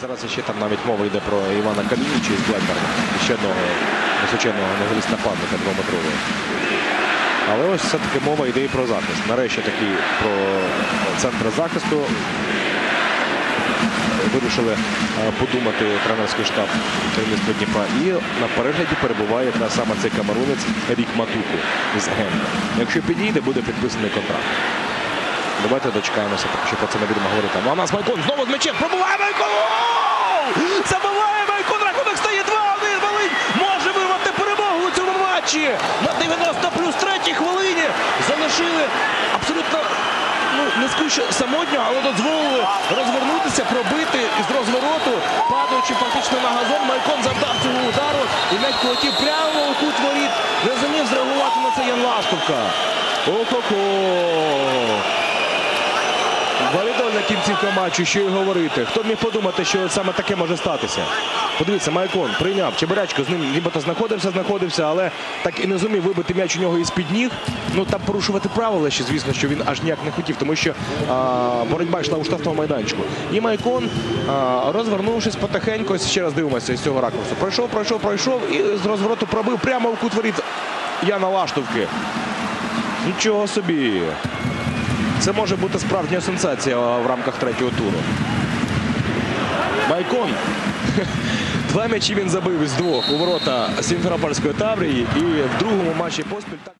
Зараз ще там навіть мова йде про Івана Калініча із Блекберга. Ще одного височенного ногиліст нападника двометрового. Але ось все-таки мова йде і про захист. Нарешті таки про центр захисту вирішили е, подумати тренерський штаб керівництва Дніпра. І на перегляді перебуває якраз саме цей камерунець Рік Матуку із Генка. Якщо підійде, буде підписаний контракт. Давайте дочекаємося, що про це не будемо говорити. Ну, а нас Майкон знову з м'ячем. Пробуває Майкон! Гол! Забиває Майкон! Рахунок стає 2-1. Волинь може вирвати перемогу у цьому матчі. На 90 плюс третій хвилині залишили абсолютно ну, не скажу, що самотньо, але дозволили розвернутися, пробити із розвороту, падаючи фактично на газон. Майкон завдав цього удару і м'яч полетів прямо у кут воріт. Не зумів зреагувати на це Ян Ластовка. О-хо-хо! Кінцівка матчу, що й говорити. Хто б міг подумати, що саме таке може статися? Подивіться, Майкон прийняв Чебурячко, з ним нібито знаходився, знаходився, але так і не зумів вибити м'яч у нього із-під ніг. Ну там порушувати правила ще, звісно, що він аж ніяк не хотів, тому що а, боротьба йшла у штрафному майданчику. І Майкон, а, розвернувшись потихеньку, ще раз дивимося з цього ракурсу. Пройшов, пройшов, пройшов і з розвороту пробив прямо в кут воріт Яна Лаштовки. Нічого собі. Це може бути справжня сенсація в рамках третього туру. Байкон. Два м'ячі він забив із двох у ворота Сімферопольської Таврії і в другому матчі поспіль.